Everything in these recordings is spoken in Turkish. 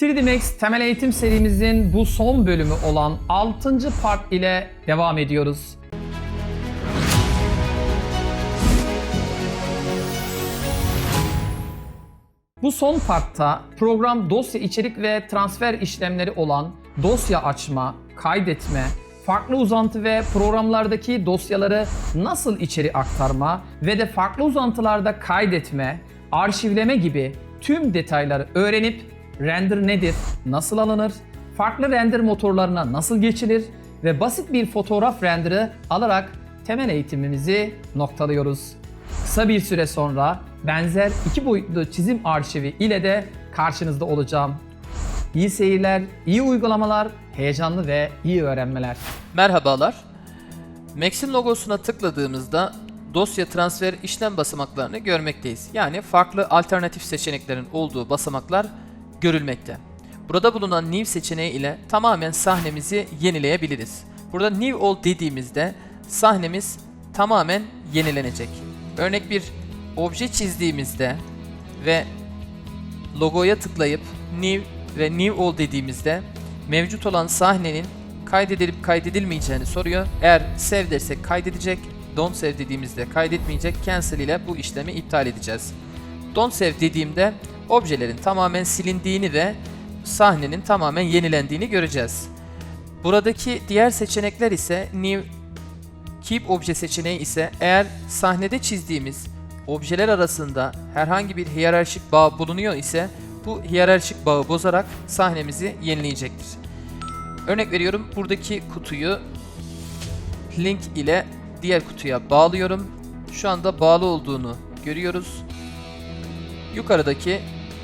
3D Max temel eğitim serimizin bu son bölümü olan 6. part ile devam ediyoruz. Bu son partta program dosya içerik ve transfer işlemleri olan dosya açma, kaydetme, farklı uzantı ve programlardaki dosyaları nasıl içeri aktarma ve de farklı uzantılarda kaydetme, arşivleme gibi tüm detayları öğrenip render nedir, nasıl alınır, farklı render motorlarına nasıl geçilir ve basit bir fotoğraf renderı alarak temel eğitimimizi noktalıyoruz. Kısa bir süre sonra benzer iki boyutlu çizim arşivi ile de karşınızda olacağım. İyi seyirler, iyi uygulamalar, heyecanlı ve iyi öğrenmeler. Merhabalar. Max'in logosuna tıkladığımızda dosya transfer işlem basamaklarını görmekteyiz. Yani farklı alternatif seçeneklerin olduğu basamaklar görülmekte. Burada bulunan New seçeneği ile tamamen sahnemizi yenileyebiliriz. Burada New All dediğimizde sahnemiz tamamen yenilenecek. Örnek bir obje çizdiğimizde ve logoya tıklayıp New ve New All dediğimizde mevcut olan sahnenin kaydedilip kaydedilmeyeceğini soruyor. Eğer save dersek kaydedecek, don't save dediğimizde kaydetmeyecek, cancel ile bu işlemi iptal edeceğiz. Don't save dediğimde objelerin tamamen silindiğini ve sahnenin tamamen yenilendiğini göreceğiz. Buradaki diğer seçenekler ise new Keep obje seçeneği ise eğer sahnede çizdiğimiz objeler arasında herhangi bir hiyerarşik bağ bulunuyor ise bu hiyerarşik bağı bozarak sahnemizi yenileyecektir. Örnek veriyorum buradaki kutuyu link ile diğer kutuya bağlıyorum. Şu anda bağlı olduğunu görüyoruz. Yukarıdaki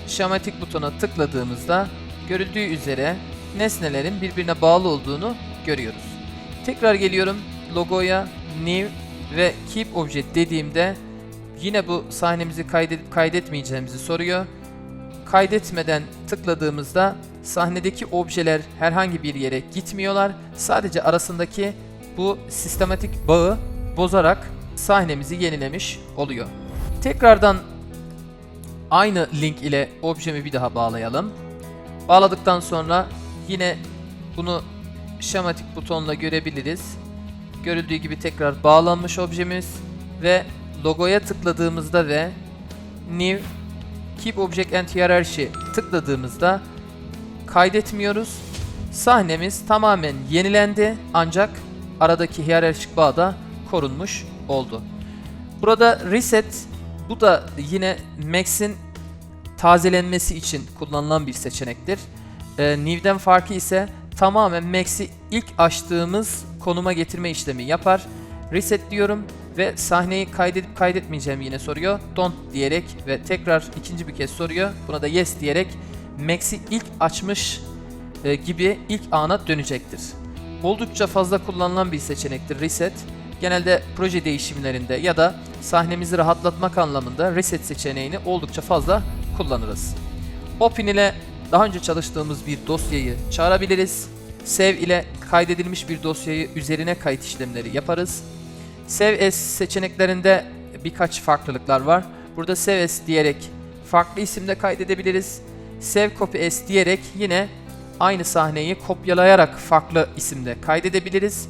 şematik butona tıkladığımızda görüldüğü üzere nesnelerin birbirine bağlı olduğunu görüyoruz. Tekrar geliyorum logoya new ve keep object dediğimde yine bu sahnemizi kaydedip kaydetmeyeceğimizi soruyor. Kaydetmeden tıkladığımızda sahnedeki objeler herhangi bir yere gitmiyorlar. Sadece arasındaki bu sistematik bağı bozarak sahnemizi yenilemiş oluyor. Tekrardan aynı link ile objemi bir daha bağlayalım. Bağladıktan sonra yine bunu şematik butonla görebiliriz. Görüldüğü gibi tekrar bağlanmış objemiz ve logoya tıkladığımızda ve New Keep Object and Hierarchy tıkladığımızda kaydetmiyoruz. Sahnemiz tamamen yenilendi ancak aradaki hiyerarşik bağ da korunmuş oldu. Burada reset bu da yine Max'in tazelenmesi için kullanılan bir seçenektir. Ee, New'den farkı ise tamamen Max'i ilk açtığımız konuma getirme işlemi yapar. Reset diyorum ve sahneyi kaydedip kaydetmeyeceğim yine soruyor. Don't diyerek ve tekrar ikinci bir kez soruyor. Buna da yes diyerek Max'i ilk açmış e, gibi ilk ana dönecektir. Oldukça fazla kullanılan bir seçenektir reset. Genelde proje değişimlerinde ya da sahnemizi rahatlatmak anlamında reset seçeneğini oldukça fazla kullanırız. Open ile daha önce çalıştığımız bir dosyayı çağırabiliriz. Save ile kaydedilmiş bir dosyayı üzerine kayıt işlemleri yaparız. Save as seçeneklerinde birkaç farklılıklar var. Burada Save as diyerek farklı isimde kaydedebiliriz. Save copy as diyerek yine aynı sahneyi kopyalayarak farklı isimde kaydedebiliriz.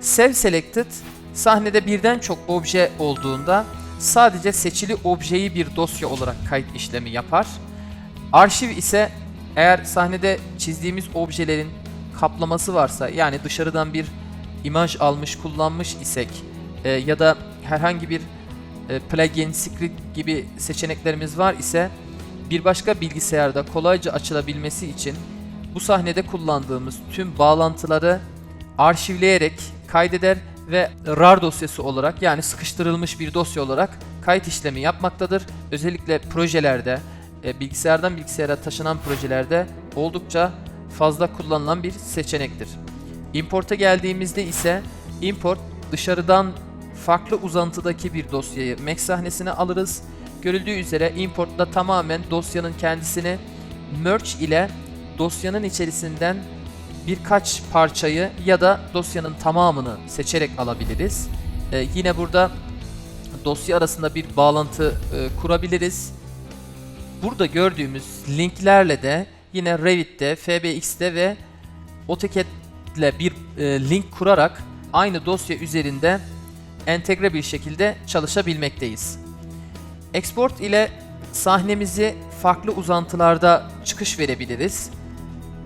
Save selected sahnede birden çok obje olduğunda sadece seçili objeyi bir dosya olarak kayıt işlemi yapar. Arşiv ise eğer sahnede çizdiğimiz objelerin kaplaması varsa yani dışarıdan bir imaj almış kullanmış isek e, ya da herhangi bir e, plugin, script gibi seçeneklerimiz var ise bir başka bilgisayarda kolayca açılabilmesi için bu sahnede kullandığımız tüm bağlantıları arşivleyerek kaydeder ve RAR dosyası olarak yani sıkıştırılmış bir dosya olarak kayıt işlemi yapmaktadır. Özellikle projelerde, e, bilgisayardan bilgisayara taşınan projelerde oldukça fazla kullanılan bir seçenektir. Import'a geldiğimizde ise import dışarıdan farklı uzantıdaki bir dosyayı Mac sahnesine alırız. Görüldüğü üzere import'ta tamamen dosyanın kendisini merge ile dosyanın içerisinden birkaç parçayı ya da dosyanın tamamını seçerek alabiliriz. Ee, yine burada dosya arasında bir bağlantı e, kurabiliriz. Burada gördüğümüz linklerle de yine Revit'te, FBX'te ve AutoCAD ile bir e, link kurarak aynı dosya üzerinde entegre bir şekilde çalışabilmekteyiz. Export ile sahnemizi farklı uzantılarda çıkış verebiliriz.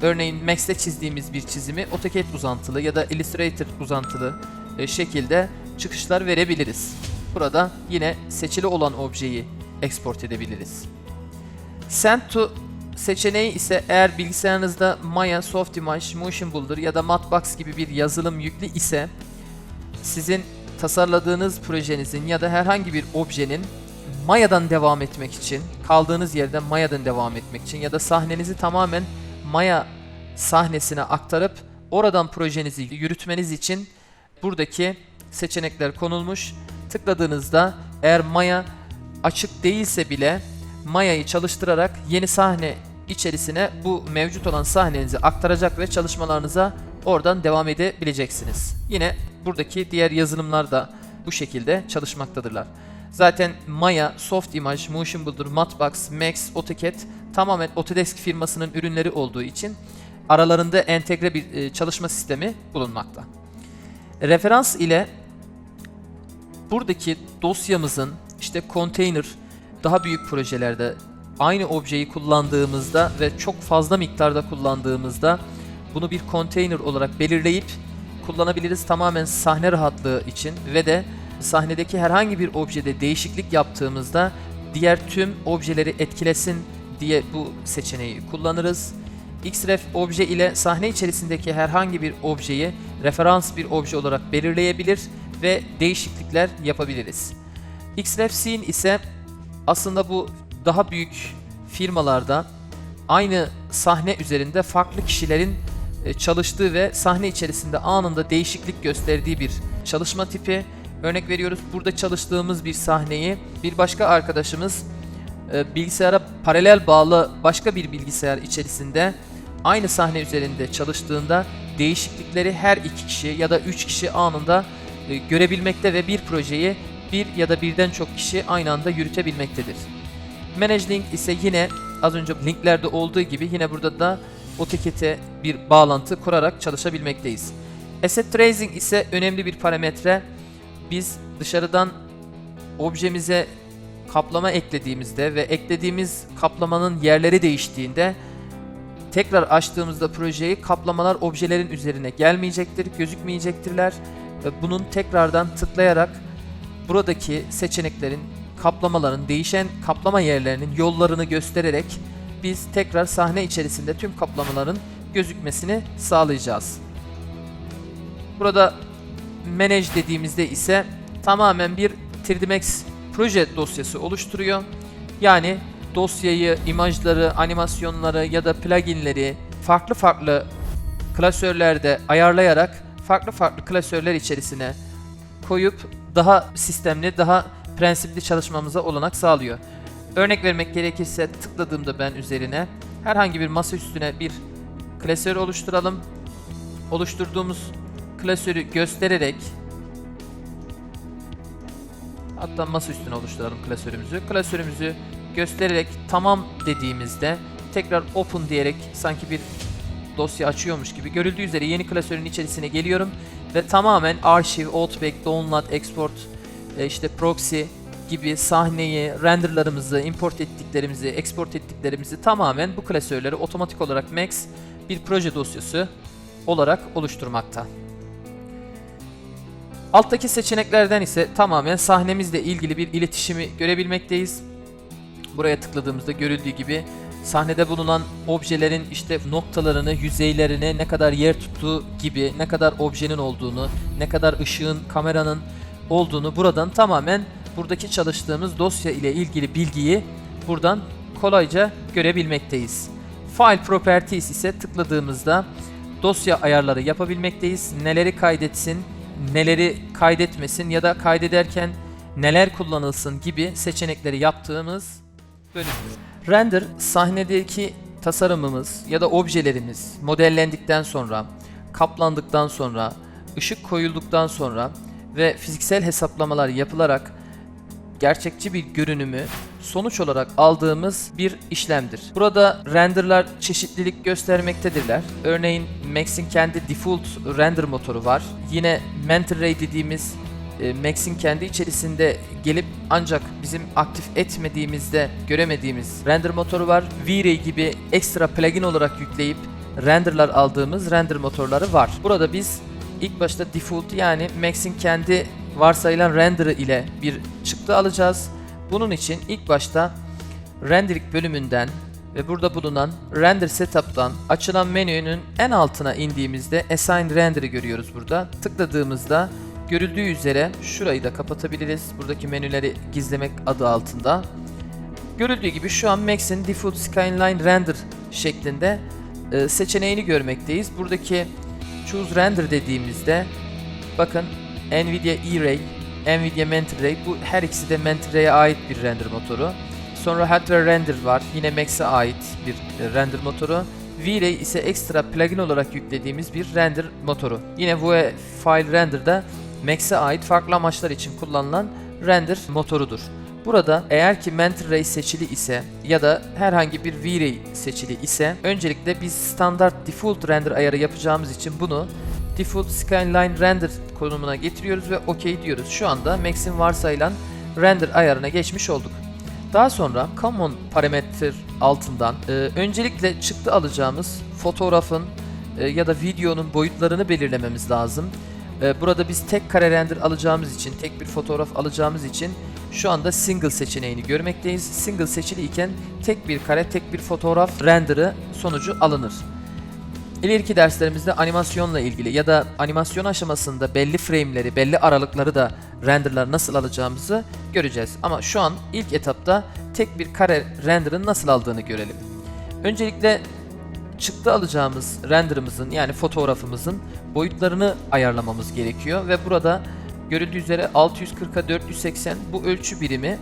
Örneğin Max'te çizdiğimiz bir çizimi AutoCAD uzantılı ya da Illustrator uzantılı e, şekilde çıkışlar verebiliriz. Burada yine seçili olan objeyi export edebiliriz. Send to seçeneği ise eğer bilgisayarınızda Maya, Softimage, Motion Builder ya da Matbox gibi bir yazılım yüklü ise sizin tasarladığınız projenizin ya da herhangi bir objenin Maya'dan devam etmek için, kaldığınız yerden Maya'dan devam etmek için ya da sahnenizi tamamen Maya sahnesine aktarıp oradan projenizi yürütmeniz için buradaki seçenekler konulmuş. Tıkladığınızda eğer Maya açık değilse bile Maya'yı çalıştırarak yeni sahne içerisine bu mevcut olan sahnenizi aktaracak ve çalışmalarınıza oradan devam edebileceksiniz. Yine buradaki diğer yazılımlar da bu şekilde çalışmaktadırlar. Zaten Maya, Softimage, Motion Builder, Matbox, Max, AutoCAD tamamen Autodesk firmasının ürünleri olduğu için aralarında entegre bir e, çalışma sistemi bulunmakta. Referans ile buradaki dosyamızın işte container daha büyük projelerde aynı objeyi kullandığımızda ve çok fazla miktarda kullandığımızda bunu bir container olarak belirleyip kullanabiliriz tamamen sahne rahatlığı için ve de sahnedeki herhangi bir objede değişiklik yaptığımızda diğer tüm objeleri etkilesin diye bu seçeneği kullanırız. Xref obje ile sahne içerisindeki herhangi bir objeyi referans bir obje olarak belirleyebilir ve değişiklikler yapabiliriz. Xref Scene ise aslında bu daha büyük firmalarda aynı sahne üzerinde farklı kişilerin e, çalıştığı ve sahne içerisinde anında değişiklik gösterdiği bir çalışma tipi. Örnek veriyoruz burada çalıştığımız bir sahneyi bir başka arkadaşımız e, bilgisayara paralel bağlı başka bir bilgisayar içerisinde aynı sahne üzerinde çalıştığında değişiklikleri her iki kişi ya da üç kişi anında e, görebilmekte ve bir projeyi bir ya da birden çok kişi aynı anda yürütebilmektedir. Manage ise yine az önce linklerde olduğu gibi yine burada da AutoCAD'e bir bağlantı kurarak çalışabilmekteyiz. Asset Tracing ise önemli bir parametre. Biz dışarıdan objemize kaplama eklediğimizde ve eklediğimiz kaplamanın yerleri değiştiğinde tekrar açtığımızda projeyi kaplamalar objelerin üzerine gelmeyecektir, gözükmeyecektirler. Ve bunun tekrardan tıklayarak buradaki seçeneklerin, kaplamaların, değişen kaplama yerlerinin yollarını göstererek biz tekrar sahne içerisinde tüm kaplamaların gözükmesini sağlayacağız. Burada Manage dediğimizde ise tamamen bir 3D Max proje dosyası oluşturuyor. Yani dosyayı, imajları, animasyonları ya da pluginleri farklı farklı klasörlerde ayarlayarak farklı farklı klasörler içerisine koyup daha sistemli, daha prensipli çalışmamıza olanak sağlıyor. Örnek vermek gerekirse tıkladığımda ben üzerine herhangi bir masa üstüne bir klasör oluşturalım. Oluşturduğumuz klasörü göstererek hatta masa üstüne oluşturalım klasörümüzü. Klasörümüzü göstererek tamam dediğimizde tekrar open diyerek sanki bir dosya açıyormuş gibi görüldüğü üzere yeni klasörün içerisine geliyorum ve tamamen arşiv, outback, download, export, e, işte proxy gibi sahneyi, renderlarımızı, import ettiklerimizi, export ettiklerimizi tamamen bu klasörleri otomatik olarak Max bir proje dosyası olarak oluşturmakta. Alttaki seçeneklerden ise tamamen sahnemizle ilgili bir iletişimi görebilmekteyiz. Buraya tıkladığımızda görüldüğü gibi sahnede bulunan objelerin işte noktalarını, yüzeylerini, ne kadar yer tuttuğu gibi, ne kadar objenin olduğunu, ne kadar ışığın, kameranın olduğunu buradan tamamen buradaki çalıştığımız dosya ile ilgili bilgiyi buradan kolayca görebilmekteyiz. File Properties ise tıkladığımızda dosya ayarları yapabilmekteyiz. Neleri kaydetsin, neleri kaydetmesin ya da kaydederken neler kullanılsın gibi seçenekleri yaptığımız bölümdür. Render sahnedeki tasarımımız ya da objelerimiz modellendikten sonra, kaplandıktan sonra, ışık koyulduktan sonra ve fiziksel hesaplamalar yapılarak gerçekçi bir görünümü sonuç olarak aldığımız bir işlemdir. Burada renderlar çeşitlilik göstermektedirler. Örneğin Max'in kendi default render motoru var. Yine Mental Ray dediğimiz e, Max'in kendi içerisinde gelip ancak bizim aktif etmediğimizde göremediğimiz render motoru var. V-Ray gibi ekstra plugin olarak yükleyip renderlar aldığımız render motorları var. Burada biz ilk başta default yani Max'in kendi varsayılan render'ı ile bir çıktı alacağız. Bunun için ilk başta rendering bölümünden ve burada bulunan render setup'tan açılan menünün en altına indiğimizde assign render'ı görüyoruz burada. Tıkladığımızda görüldüğü üzere şurayı da kapatabiliriz. Buradaki menüleri gizlemek adı altında. Görüldüğü gibi şu an Max'in default skyline render şeklinde e, seçeneğini görmekteyiz. Buradaki choose render dediğimizde bakın Nvidia E-Ray, Nvidia Mental Ray bu her ikisi de Mental Ray'e ait bir render motoru. Sonra Hardware Render var. Yine Max'e ait bir e, render motoru. V-Ray ise ekstra plugin olarak yüklediğimiz bir render motoru. Yine VUE File Render da Max'e ait farklı amaçlar için kullanılan render motorudur. Burada eğer ki Mental Ray seçili ise ya da herhangi bir V-Ray seçili ise öncelikle biz standart default render ayarı yapacağımız için bunu default skyline render konumuna getiriyoruz ve OK diyoruz. Şu anda Max'in varsayılan render ayarına geçmiş olduk. Daha sonra common parametre altından e, öncelikle çıktı alacağımız fotoğrafın e, ya da videonun boyutlarını belirlememiz lazım. E, burada biz tek kare render alacağımız için, tek bir fotoğraf alacağımız için şu anda single seçeneğini görmekteyiz. Single seçili iken tek bir kare, tek bir fotoğraf render'ı sonucu alınır. İleriki derslerimizde animasyonla ilgili ya da animasyon aşamasında belli frame'leri, belli aralıkları da renderlar nasıl alacağımızı göreceğiz. Ama şu an ilk etapta tek bir kare render'ın nasıl aldığını görelim. Öncelikle çıktı alacağımız render'ımızın yani fotoğrafımızın boyutlarını ayarlamamız gerekiyor ve burada görüldüğü üzere 640'a 480 bu ölçü birimi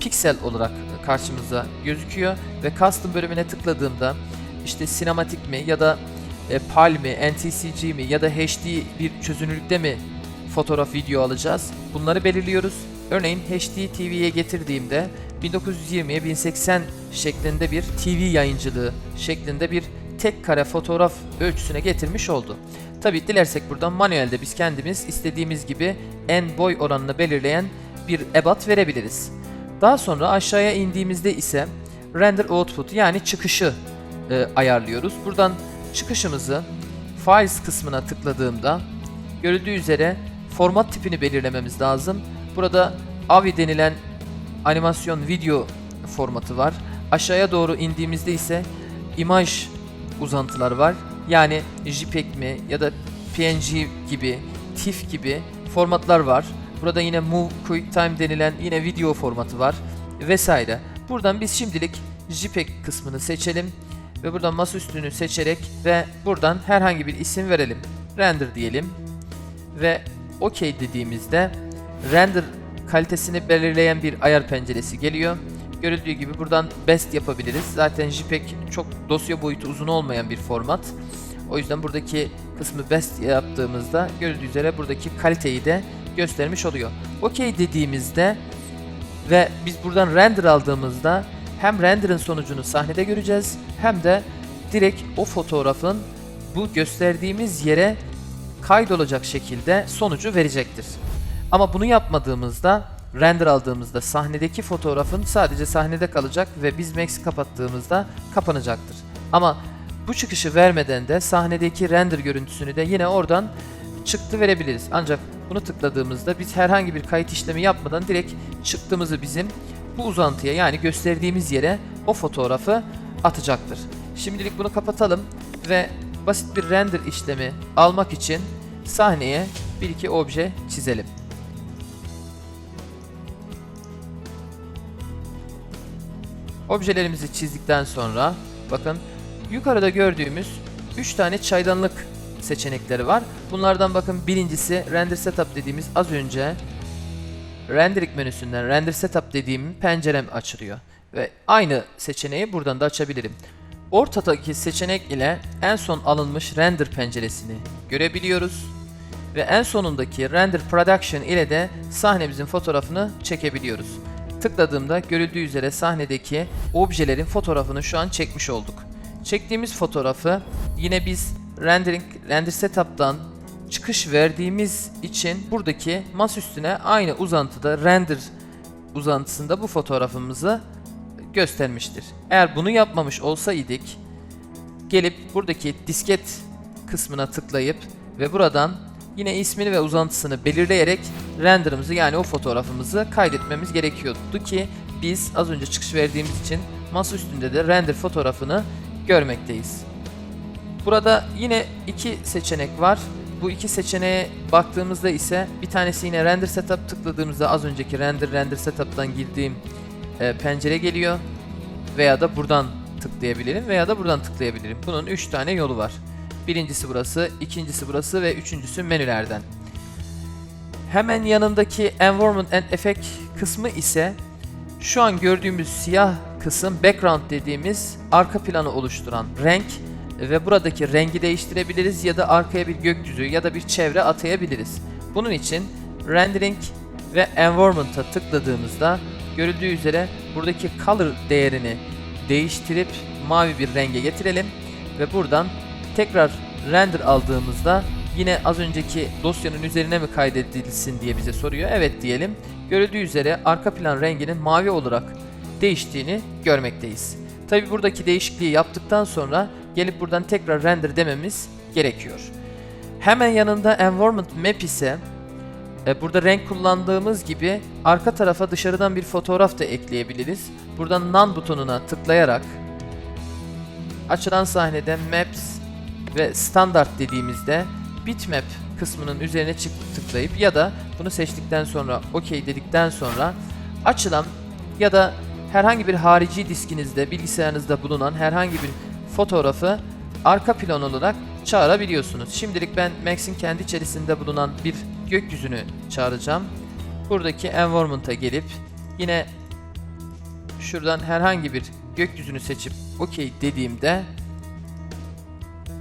piksel olarak karşımıza gözüküyor ve custom bölümüne tıkladığımda işte sinematik mi ya da e, PAL mi, NTCG mi ya da HD bir çözünürlükte mi fotoğraf video alacağız? Bunları belirliyoruz. Örneğin HD TV'ye getirdiğimde 1920'ye 1080 şeklinde bir TV yayıncılığı şeklinde bir tek kare fotoğraf ölçüsüne getirmiş oldu. Tabi dilersek buradan manuelde biz kendimiz istediğimiz gibi en boy oranını belirleyen bir ebat verebiliriz. Daha sonra aşağıya indiğimizde ise render output yani çıkışı e, ayarlıyoruz. Buradan çıkışımızı Files kısmına tıkladığımda görüldüğü üzere format tipini belirlememiz lazım. Burada AVI denilen animasyon video formatı var. Aşağıya doğru indiğimizde ise imaj uzantılar var. Yani JPEG mi ya da PNG gibi, TIFF gibi formatlar var. Burada yine Move QuickTime denilen yine video formatı var vesaire. Buradan biz şimdilik JPEG kısmını seçelim ve buradan masaüstünü seçerek ve buradan herhangi bir isim verelim. Render diyelim ve OK dediğimizde render kalitesini belirleyen bir ayar penceresi geliyor. Görüldüğü gibi buradan best yapabiliriz. Zaten JPEG çok dosya boyutu uzun olmayan bir format. O yüzden buradaki kısmı best yaptığımızda görüldüğü üzere buradaki kaliteyi de göstermiş oluyor. OK dediğimizde ve biz buradan render aldığımızda hem render'ın sonucunu sahnede göreceğiz hem de direkt o fotoğrafın bu gösterdiğimiz yere kaydolacak şekilde sonucu verecektir. Ama bunu yapmadığımızda render aldığımızda sahnedeki fotoğrafın sadece sahnede kalacak ve biz Max'i kapattığımızda kapanacaktır. Ama bu çıkışı vermeden de sahnedeki render görüntüsünü de yine oradan çıktı verebiliriz. Ancak bunu tıkladığımızda biz herhangi bir kayıt işlemi yapmadan direkt çıktığımızı bizim bu uzantıya yani gösterdiğimiz yere o fotoğrafı atacaktır. Şimdilik bunu kapatalım ve basit bir render işlemi almak için sahneye bir iki obje çizelim. Objelerimizi çizdikten sonra bakın yukarıda gördüğümüz 3 tane çaydanlık seçenekleri var. Bunlardan bakın birincisi render setup dediğimiz az önce rendering menüsünden render setup dediğim pencerem açılıyor. Ve aynı seçeneği buradan da açabilirim. Ortadaki seçenek ile en son alınmış render penceresini görebiliyoruz. Ve en sonundaki render production ile de sahnemizin fotoğrafını çekebiliyoruz. tıkladığımda görüldüğü üzere sahnedeki objelerin fotoğrafını şu an çekmiş olduk. Çektiğimiz fotoğrafı yine biz rendering render setup'tan çıkış verdiğimiz için buradaki mas üstüne aynı uzantıda render uzantısında bu fotoğrafımızı göstermiştir. Eğer bunu yapmamış olsaydık gelip buradaki disket kısmına tıklayıp ve buradan yine ismini ve uzantısını belirleyerek renderımızı yani o fotoğrafımızı kaydetmemiz gerekiyordu ki biz az önce çıkış verdiğimiz için masa üstünde de render fotoğrafını görmekteyiz. Burada yine iki seçenek var. Bu iki seçeneğe baktığımızda ise bir tanesi yine render setup tıkladığımızda az önceki render render setup'tan girdiğim e, pencere geliyor veya da buradan tıklayabilirim veya da buradan tıklayabilirim. Bunun 3 tane yolu var. Birincisi burası, ikincisi burası ve üçüncüsü menülerden. Hemen yanındaki Environment and Effect kısmı ise şu an gördüğümüz siyah kısım background dediğimiz arka planı oluşturan renk ve buradaki rengi değiştirebiliriz ya da arkaya bir gökyüzü ya da bir çevre atayabiliriz. Bunun için rendering ve environment'a tıkladığımızda görüldüğü üzere buradaki color değerini değiştirip mavi bir renge getirelim ve buradan tekrar render aldığımızda yine az önceki dosyanın üzerine mi kaydedilsin diye bize soruyor. Evet diyelim. Görüldüğü üzere arka plan renginin mavi olarak değiştiğini görmekteyiz. Tabi buradaki değişikliği yaptıktan sonra gelip buradan tekrar render dememiz gerekiyor. Hemen yanında environment map ise e, burada renk kullandığımız gibi arka tarafa dışarıdan bir fotoğraf da ekleyebiliriz. Buradan None butonuna tıklayarak açılan sahnede Maps ve Standart dediğimizde Bitmap kısmının üzerine tıklayıp ya da bunu seçtikten sonra OK dedikten sonra açılan ya da herhangi bir harici diskinizde bilgisayarınızda bulunan herhangi bir fotoğrafı arka plan olarak çağırabiliyorsunuz. Şimdilik ben Max'in kendi içerisinde bulunan bir gökyüzünü çağıracağım. Buradaki environment'a gelip yine şuradan herhangi bir gökyüzünü seçip OK dediğimde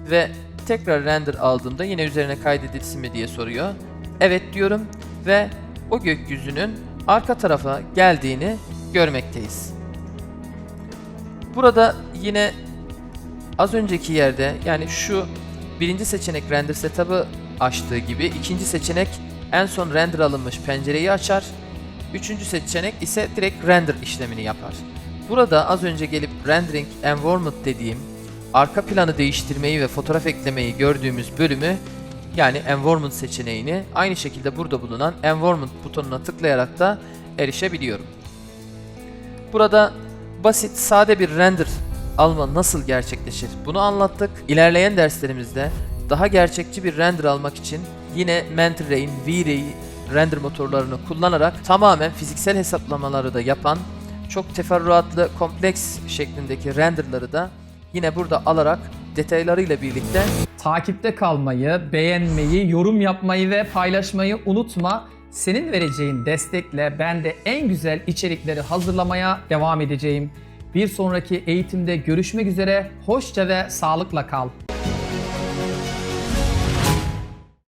ve tekrar render aldığımda yine üzerine kaydedilsin mi diye soruyor. Evet diyorum ve o gökyüzünün arka tarafa geldiğini görmekteyiz. Burada yine az önceki yerde yani şu birinci seçenek render setup'ı açtığı gibi ikinci seçenek en son render alınmış pencereyi açar. Üçüncü seçenek ise direkt render işlemini yapar. Burada az önce gelip rendering environment dediğim arka planı değiştirmeyi ve fotoğraf eklemeyi gördüğümüz bölümü yani environment seçeneğini aynı şekilde burada bulunan environment butonuna tıklayarak da erişebiliyorum. Burada basit sade bir render alma nasıl gerçekleşir bunu anlattık. İlerleyen derslerimizde daha gerçekçi bir render almak için yine Mentoray'in V-Ray render motorlarını kullanarak tamamen fiziksel hesaplamaları da yapan çok teferruatlı kompleks şeklindeki renderları da yine burada alarak detaylarıyla birlikte Takipte kalmayı, beğenmeyi, yorum yapmayı ve paylaşmayı unutma. Senin vereceğin destekle ben de en güzel içerikleri hazırlamaya devam edeceğim. Bir sonraki eğitimde görüşmek üzere. Hoşça ve sağlıkla kal.